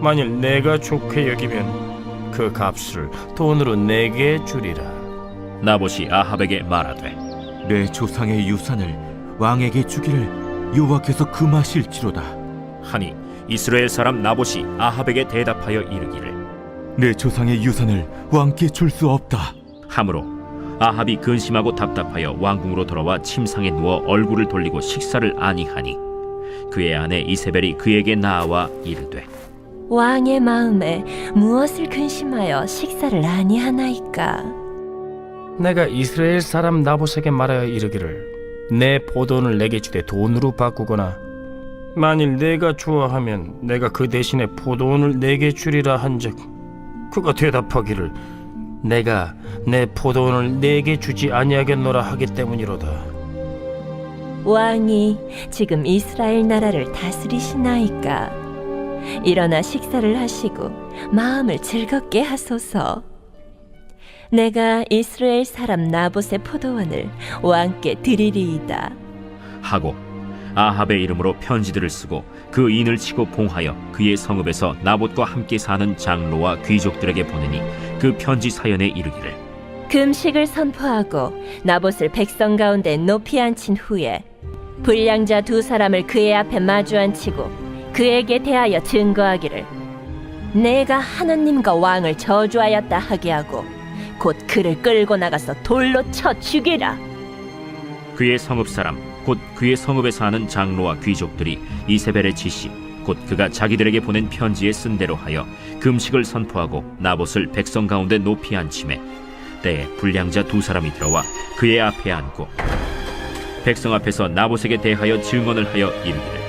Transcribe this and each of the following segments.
만일 내가 좋게 여기면 그 값을 돈으로 내게 주리라. 나봇이 아합에게 말하되 내 조상의 유산을 왕에게 주기를 여호와께서 금하실지로다. 하니 이스라엘 사람 나봇이 아합에게 대답하여 이르기를 내 조상의 유산을 왕께 줄 수 없다. 함으로 아합이 근심하고 답답하여 왕궁으로 돌아와 침상에 누워 얼굴을 돌리고 식사를 아니하니 그의 아내 이세벨이 그에게 나와 이르되 왕의 마음에 무엇을 근심하여 식사를 아니하나이까? 내가 이스라엘 사람 나봇에게 말하여 이르기를 내 포도원을 내게 주되 돈으로 바꾸거나 만일 내가 좋아하면 내가 그 대신에 포도원을 내게 주리라 한즉 그가 대답하기를 내가 내 포도원을 내게 주지 아니하겠노라 하기 때문이로다. 왕이 지금 이스라엘 나라를 다스리시나이까 일어나 식사를 하시고 마음을 즐겁게 하소서. 내가 이스라엘 사람 나봇의 포도원을 왕께 드리리이다. 하고 아합의 이름으로 편지들을 쓰고 그 인을 치고 봉하여 그의 성읍에서 나봇과 함께 사는 장로와 귀족들에게 보내니 그 편지 사연에 이르기를. 금식을 선포하고 나봇을 백성 가운데 높이 앉힌 후에 불량자 두 사람을 그의 앞에 마주 앉히고 그에게 대하여 증거하기를 내가 하느님과 왕을 저주하였다 하게 하고 곧 그를 끌고 나가서 돌로 쳐 죽이라. 그의 성읍 사람 곧 그의 성읍에 사는 장로와 귀족들이 이세벨의 지시 곧 그가 자기들에게 보낸 편지에 쓴 대로 하여 금식을 선포하고 나봇을 백성 가운데 높이 앉힘에 때에 불량자 두 사람이 들어와 그의 앞에 앉고 백성 앞에서 나봇에게 대하여 증언을 하여 이르기를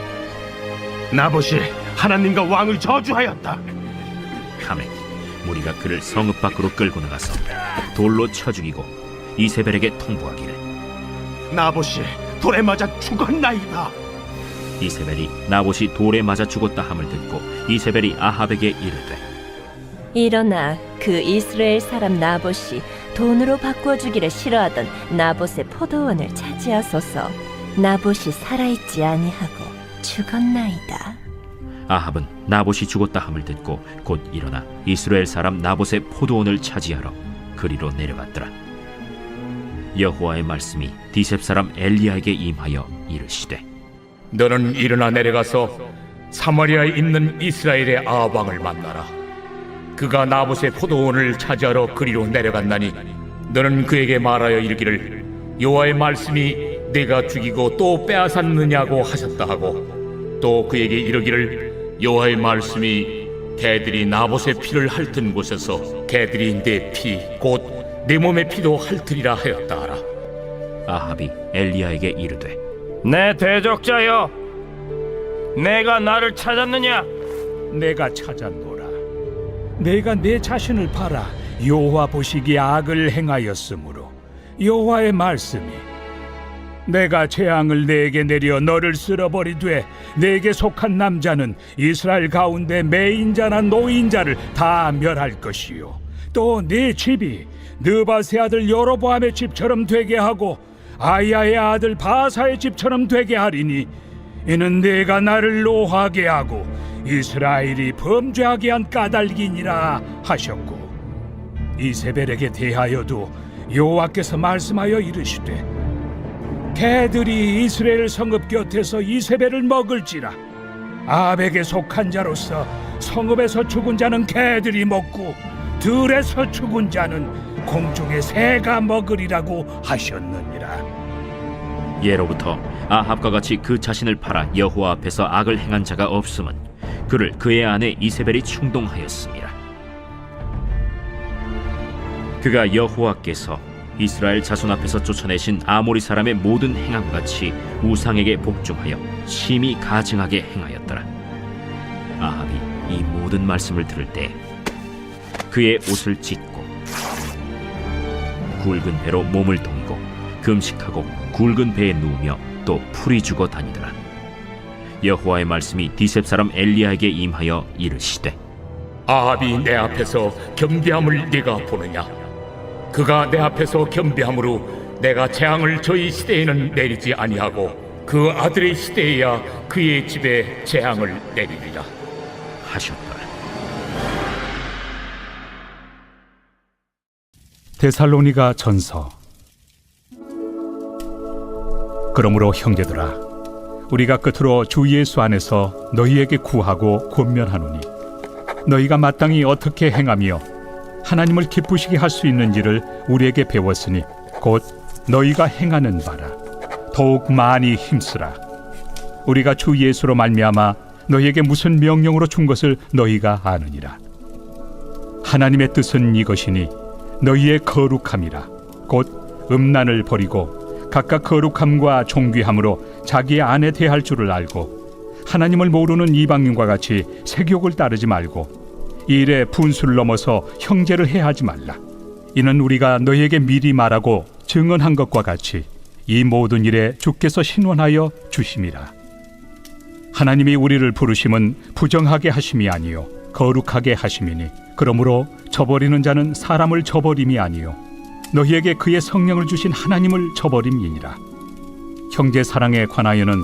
나봇이 하나님과 왕을 저주하였다. 하매 무리가 그를 성읍 밖으로 끌고 나가서 돌로 쳐 죽이고 이세벨에게 통보하기를 나봇이 돌에 맞아 죽었나이다. 이세벨이 나봇이 돌에 맞아 죽었다 함을 듣고 이세벨이 아합에게 이르되 일어나 그 이스라엘 사람 나봇이 돈으로 바꿔주기를 싫어하던 나봇의 포도원을 차지하소서 나봇이 살아있지 아니하고 죽었나이다 아합은 나봇이 죽었다 함을 듣고 곧 일어나 이스라엘 사람 나봇의 포도원을 차지하러 그리로 내려갔더라. 여호와의 말씀이 디셉 사람 엘리야에게 임하여 이르시되 너는 일어나 내려가서 사마리아에 있는 이스라엘의 아합 왕을 만나라. 그가 나봇의 포도원을 차지하러 그리로 내려갔나니 너는 그에게 말하여 이르기를 여호와의 말씀이 내가 죽이고 또 빼앗았느냐고 하셨다 하고 또 그에게 이르기를 여호와의 말씀이 개들이 나봇의 피를 핥은 곳에서 개들이 내 피 곧 내 몸의 피도 핥으리라 하였다 하라. 아합이 엘리야에게 이르되 내 대적자여 내가 나를 찾았느냐 내가 찾았노라. 내가 내 자신을 팔아 여호와 보시기에 악을 행하였으므로 여호와의 말씀이 내가 재앙을 내게 내려 너를 쓸어버리되 내게 속한 남자는 이스라엘 가운데 매인자나 노인자를 다 멸할 것이요. 또 네 집이 느바세 아들 여로보암의 집처럼 되게 하고 아야의 아들 바사의 집처럼 되게 하리니 이는 내가 나를 노하게 하고 이스라엘이 범죄하게 한 까닭이니라 하셨고. 이세벨에게 대하여도 여호와께서 말씀하여 이르시되 개들이 이스라엘 성읍 곁에서 이세벨을 먹을지라 아벡에 속한 자로서 성읍에서 죽은 자는 개들이 먹고 들에서 죽은 자는 공중의 새가 먹으리라고 하셨느니라 예로부터 아합과 같이 그 자신을 팔아 여호와 앞에서 악을 행한 자가 없음은 그를 그의 아내 이세벨이 충동하였습니다. 그가 여호와께서 이스라엘 자손 앞에서 쫓아내신 아모리 사람의 모든 행함 같이 우상에게 복종하여 심히 가증하게 행하였더라. 아합이 이 모든 말씀을 들을 때 그의 옷을 찢고 굵은 배로 몸을 동이고 금식하고 굵은 배에 누우며 또 풀이 죽어 다니더라 여호와의 말씀이 디셉 사람 엘리야에게 임하여 이르시되 아합이 내 앞에서 겸비함을 네가 보느냐? 그가 내 앞에서 겸비함으로 내가 재앙을 저희 시대에는 내리지 아니하고 그 아들의 시대에야 그의 집에 재앙을 내리리라. 하셨더라 데살로니가 전서 그러므로 형제들아 우리가 끝으로 주 예수 안에서 너희에게 구하고 권면하노니 너희가 마땅히 어떻게 행하며 하나님을 기쁘시게 할 수 있는지를 우리에게 배웠으니 곧 너희가 행하는 바라. 더욱 많이 힘쓰라. 우리가 주 예수로 말미암아 너희에게 무슨 명령으로 준 것을 너희가 아느니라. 하나님의 뜻은 이것이니 너희의 거룩함이라. 곧 음란을 버리고 각각 거룩함과 존귀함으로 자기의 아내 대할 줄을 알고 하나님을 모르는 이방인과 같이 색욕을 따르지 말고 이 일에 분수를 넘어서 형제를 해하지 말라. 이는 우리가 너희에게 미리 말하고 증언한 것과 같이 이 모든 일에 주께서 신원하여 주심이라. 하나님이 우리를 부르심은 부정하게 하심이 아니요 거룩하게 하심이니 그러므로 저버리는 자는 사람을 저버림이 아니요 너희에게 그의 성령을 주신 하나님을 저버림이니라. 형제 사랑에 관하여는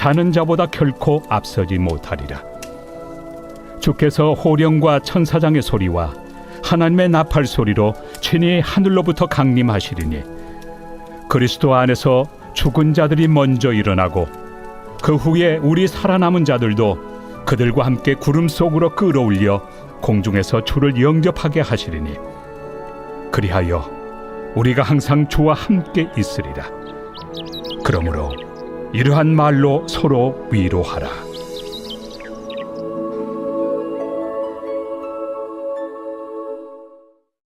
자는 자보다 결코 앞서지 못하리라. 주께서 호령과 천사장의 소리와 하나님의 나팔 소리로 친히 하늘로부터 강림하시리니 그리스도 안에서 죽은 자들이 먼저 일어나고 그 후에 우리 살아남은 자들도 그들과 함께 구름 속으로 끌어올려 공중에서 주를 영접하게 하시리니 그리하여 우리가 항상 주와 함께 있으리라 그러므로 이러한 말로 서로 위로하라.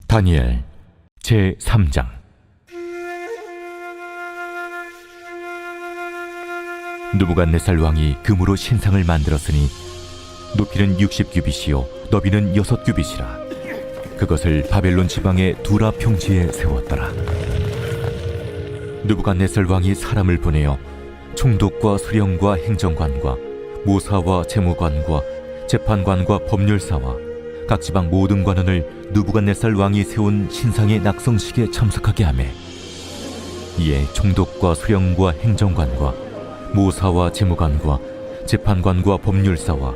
다니엘 제 3장. 누부갓네살 왕이 금으로 신상을 만들었으니 높이는 60규빗이요 너비는 6규빗이라. 그것을 바벨론 지방의 두라 평지에 세웠더라. 누부갓네살 왕이 사람을 보내어 총독과 수령과 행정관과 모사와 재무관과 재판관과 법률사와 각 지방 모든 관원을 누부갓네살 왕이 세운 신상의 낙성식에 참석하게 하매 이에 총독과 수령과 행정관과 모사와 재무관과 재판관과 법률사와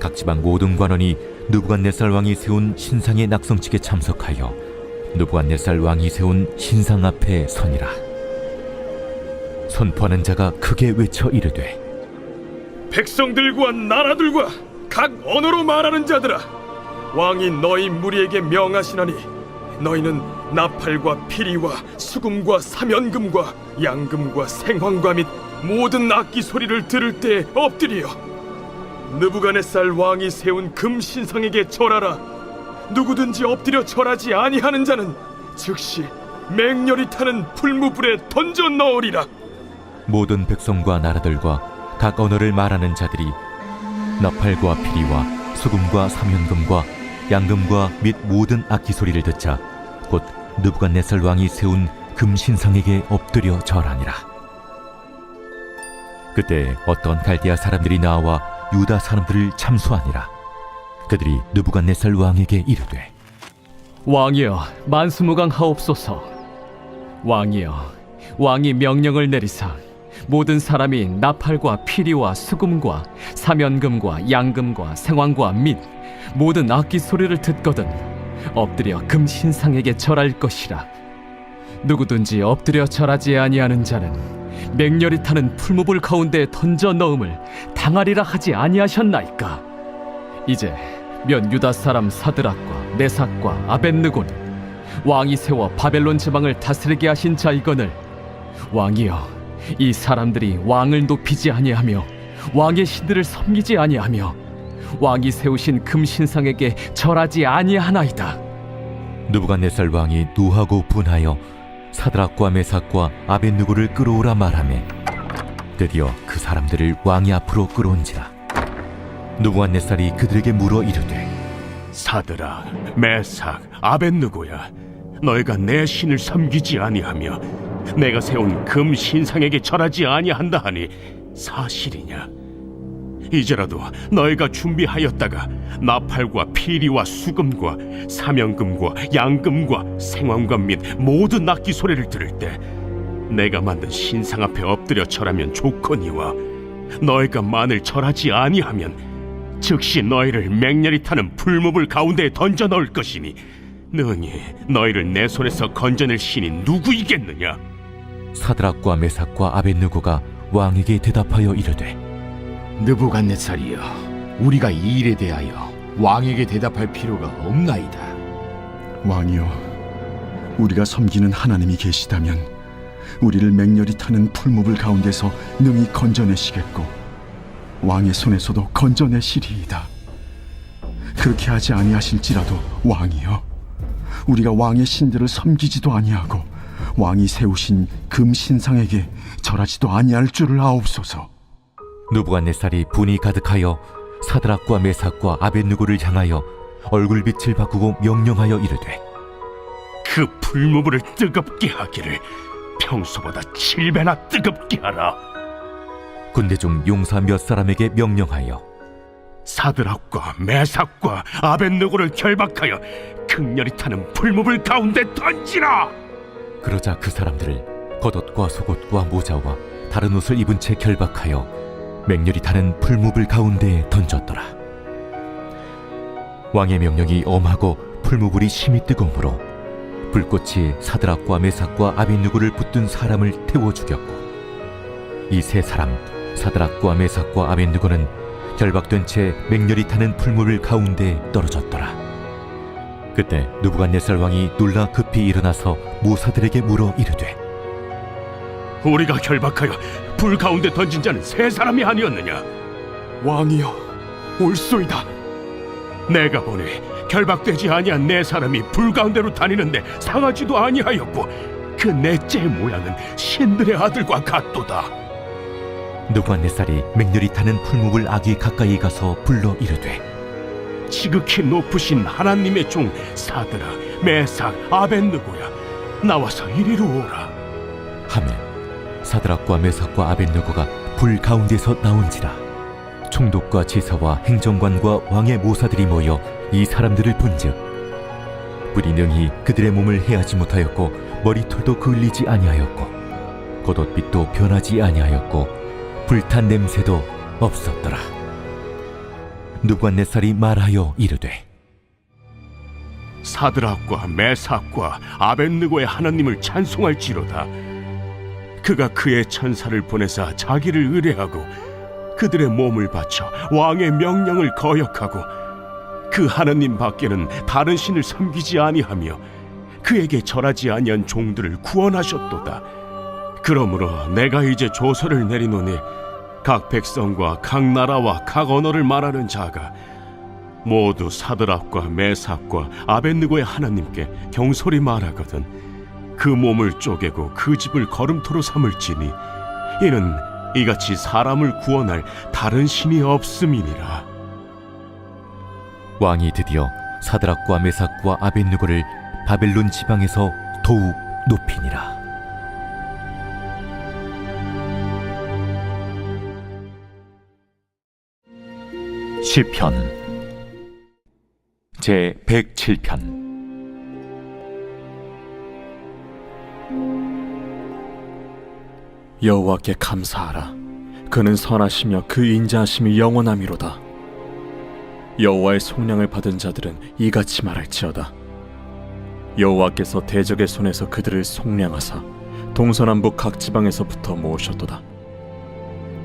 각 지방 모든 관원이 누부갓네살 왕이 세운 신상의 낙성식에 참석하여 누부갓네살 왕이 세운 신상 앞에 서니라 선포하는 자가 크게 외쳐 이르되 백성들과 나라들과 각 언어로 말하는 자들아 왕이 너희 무리에게 명하시나니 너희는 나팔과 피리와 수금과 사면금과 양금과 생황과 및 모든 악기 소리를 들을 때 엎드려 느부갓네살 왕이 세운 금 신상에게 절하라. 누구든지 엎드려 절하지 아니하는 자는 즉시 맹렬히 타는 풀무불에 던져 넣으리라 모든 백성과 나라들과 각 언어를 말하는 자들이 나팔과 피리와 수금과 사면금과 양금과 및 모든 악기 소리를 듣자 곧 느부갓네살 왕이 세운 금신상에게 엎드려 절하니라. 그때 어떤 갈대아 사람들이 나와 유다 사람들을 참수하니라. 그들이 느부갓네살 왕에게 이르되 왕이여 만수무강 하옵소서 왕이여 왕이 명령을 내리사 모든 사람이 나팔과 피리와 수금과 사면금과 양금과 생황과 및 모든 악기 소리를 듣거든 엎드려 금신상에게 절할 것이라. 누구든지 엎드려 절하지 아니하는 자는 맹렬히 타는 풀무불 가운데 던져 넣음을 당하리라 하지 아니하셨나이까? 이제 면 유다 사람 사드락과 메삭과 아벤느고는 왕이 세워 바벨론 지방을 다스리게 하신 자이거늘 왕이여 이 사람들이 왕을 높이지 아니하며 왕의 신들을 섬기지 아니하며 왕이 세우신 금신상에게 절하지 아니하나이다. 느부갓네살 왕이 노하고 분하여 사드락과 메삭과 아벤누고를 끌어오라 말하매 드디어 그 사람들을 왕이 앞으로 끌어온지라. 느부갓네살이 그들에게 물어 이르되 사드라, 메삭, 아벤느고야, 너희가 내 신을 섬기지 아니하며 내가 세운 금 신상에게 절하지 아니한다 하니 사실이냐? 이제라도 너희가 준비하였다가 나팔과 피리와 수금과 사명금과 양금과 생황금 및 모든 악기 소리를 들을 때 내가 만든 신상 앞에 엎드려 절하면 좋거니와 너희가 만일 절하지 아니하면 즉시 너희를 맹렬히 타는 풀무불 가운데에 던져 넣을 것이니 능히 너희를 내 손에서 건져낼 신이 누구이겠느냐? 사드락과 메삭과 아벤누고가 왕에게 대답하여 이르되 느부갓네살이여 우리가 이 일에 대하여 왕에게 대답할 필요가 없나이다 왕이여, 우리가 섬기는 하나님이 계시다면 우리를 맹렬히 타는 풀무불 가운데서 능히 건져내시겠고 왕의 손에서도 건져내시리이다. 그렇게 하지 아니하실지라도 왕이여, 우리가 왕의 신들을 섬기지도 아니하고 왕이 세우신 금 신상에게 절하지도 아니할 줄을 아옵소서. 느부갓네살이 분이 가득하여 사드락과 메삭과 아벤누고를 향하여 얼굴빛을 바꾸고 명령하여 이르되 그 풀무불을 뜨겁게 하기를 평소보다 칠배나 뜨겁게 하라. 군대 중 용사 몇 사람에게 명령하여 사드락과 메삭과 아벤느고를 결박하여 극렬히 타는 풀무불 가운데 던지라. 그러자 그 사람들을 겉옷과 속옷과 모자와 다른 옷을 입은 채 결박하여 맹렬히 타는 풀무불 가운데에 던졌더라. 왕의 명령이 엄하고 풀무불이 심히 뜨거우므로 불꽃이 사드락과 메삭과 아벤누고를 붙든 사람을 태워 죽였고 이 세 사람 사드락과 메삭과 아벤누고는 결박된 채 맹렬히 타는 풀무불 가운데에 떨어졌더라. 그때 누부갓네살 왕이 놀라 급히 일어나서 모사들에게 물어 이르되 우리가 결박하여 불 가운데 던진 자는 세 사람이 아니었느냐? 왕이여, 옳소이다. 내가 보니 결박되지 아니한 네 사람이 불 가운데로 다니는데 상하지도 아니하였고 그 넷째의 모양은 신들의 아들과 같도다. 누부갓네살이 맹렬히 타는 풀무불 아기 가까이 가서 불러 이르되 지극히 높으신 하나님의 종 사드라, 메삭, 아벤느고야. 나와서 이리로 오라. 하매 사드락과 메삭과 아벤누고가 불 가운데서 나온지라. 총독과 제사와 행정관과 왕의 모사들이 모여 이 사람들을 본즉 불이 능히 그들의 몸을 해하지 못하였고 머리털도 그을리지 아니하였고 겉옷빛도 변하지 아니하였고 불탄 냄새도 없었더라 누부갓네살이 말하여 이르되 사드락과 메삭과 아벤느고의 하나님을 찬송할지로다. 그가 그의 천사를 보내사 자기를 의뢰하고 그들의 몸을 바쳐 왕의 명령을 거역하고 그 하나님 밖에는 다른 신을 섬기지 아니하며 그에게 절하지 아니한 종들을 구원하셨도다. 그러므로 내가 이제 조서를 내리노니 각 백성과 각 나라와 각 언어를 말하는 자가 모두 사드락과 메삭과 아벤느고의 하나님께 경솔히 말하거든 그 몸을 쪼개고 그 집을 걸음토로 삼을지니 이는 이같이 사람을 구원할 다른 신이 없음이니라. 왕이 드디어 사드락과 메삭과 아벤누고를 바벨론 지방에서 더욱 높이니라 시편. 제 107편. 여호와께 감사하라. 그는 선하시며 그 인자하심이 영원함이로다. 여호와의 속량을 받은 자들은 이같이 말할지어다. 여호와께서 대적의 손에서 그들을 속량하사 동서남북 각 지방에서부터 모으셨도다.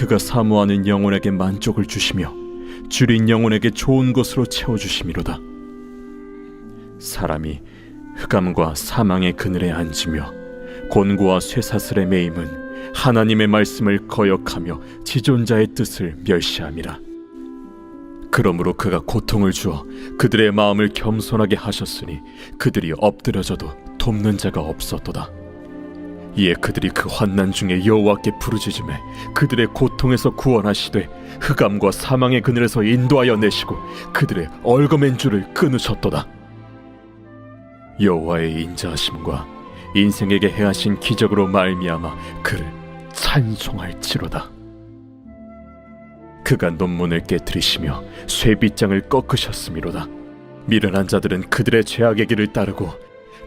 그가 사모하는 영혼에게 만족을 주시며 줄인 영혼에게 좋은 것으로 채워 주심이로다. 사람이 흑암과 사망의 그늘에 앉으며 곤고와 쇠사슬의 매임은 하나님의 말씀을 거역하며 지존자의 뜻을 멸시함이라. 그러므로 그가 고통을 주어 그들의 마음을 겸손하게 하셨으니 그들이 엎드려져도 돕는 자가 없었도다. 이에 그들이 그 환난 중에 여호와께 부르짖음에 그들의 고통에서 구원하시되 흑암과 사망의 그늘에서 인도하여 내시고 그들의 얼거맨 줄을 끊으셨도다. 여호와의 인자하심과 인생에게 행하신 기적으로 말미암아 그를 찬송할지로다. 그가 논문을 깨뜨리시며 쇠빗장을 꺾으셨음이로다. 미련한 자들은 그들의 죄악의 길을 따르고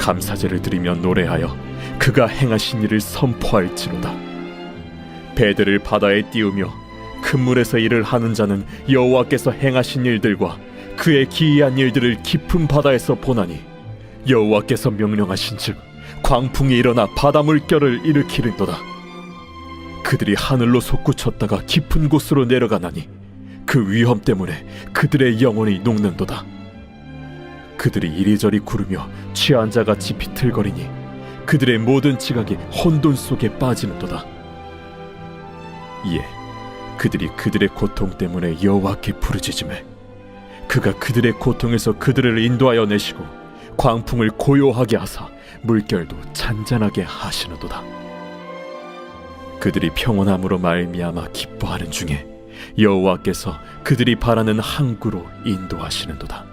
감사제를 드리며 노래하여 그가 행하신 일을 선포할지로다. 배들을 바다에 띄우며 큰 물에서 일을 하는 자는 여호와께서 행하신 일들과 그의 기이한 일들을 깊은 바다에서 보나니 여호와께서 명령하신즉 광풍이 일어나 바다 물결을 일으키는도다. 그들이 하늘로 솟구쳤다가 깊은 곳으로 내려가나니 그 위험 때문에 그들의 영혼이 녹는도다. 그들이 이리저리 구르며 취한 자같이 비틀거리니 그들의 모든 지각이 혼돈 속에 빠지는도다. 이에 그들이 그들의 고통 때문에 여호와께 부르짖음에 그가 그들의 고통에서 그들을 인도하여 내시고 광풍을 고요하게 하사 물결도 잔잔하게 하시는도다. 그들이 평온함으로 말미암아 기뻐하는 중에 여호와께서 그들이 바라는 항구로 인도하시는도다.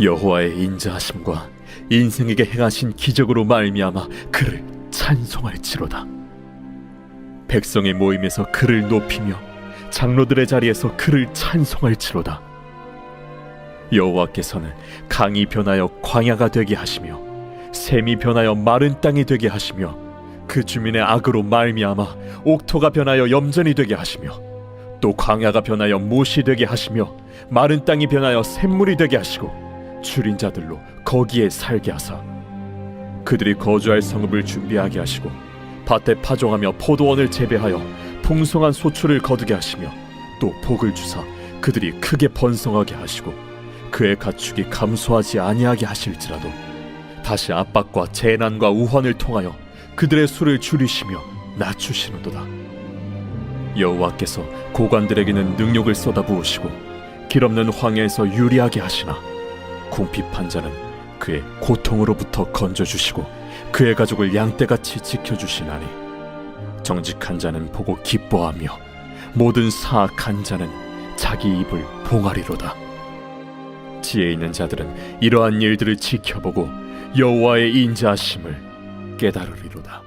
여호와의 인자하심과 인생에게 행하신 기적으로 말미암아 그를 찬송할지로다. 백성의 모임에서 그를 높이며 장로들의 자리에서 그를 찬송할지로다. 여호와께서는 강이 변하여 광야가 되게 하시며 샘이 변하여 마른 땅이 되게 하시며 그 주민의 악으로 말미암아 옥토가 변하여 염전이 되게 하시며 또 광야가 변하여 못이 되게 하시며 마른 땅이 변하여 샘물이 되게 하시고 줄인 자들로 거기에 살게 하사 그들이 거주할 성읍을 준비하게 하시고 밭에 파종하며 포도원을 재배하여 풍성한 소출을 거두게 하시며 또 복을 주사 그들이 크게 번성하게 하시고 그의 가축이 감소하지 아니하게 하실지라도 다시 압박과 재난과 우환을 통하여 그들의 수를 줄이시며 낮추시는도다. 여호와께서 고관들에게는 능력을 쏟아부으시고 길없는 황야에서 유리하게 하시나 궁핍한 자는 그의 고통으로부터 건져주시고 그의 가족을 양떼같이 지켜주시나니 정직한 자는 보고 기뻐하며 모든 사악한 자는 자기 입을 봉하리로다. 지혜 있는 자들은 이러한 일들을 지켜보고 여호와의 인자하심을 깨달으리로다.